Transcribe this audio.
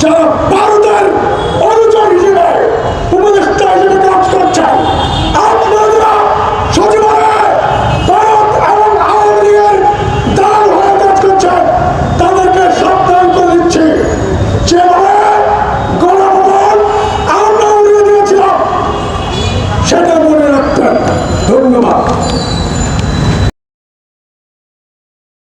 যারা ভারতের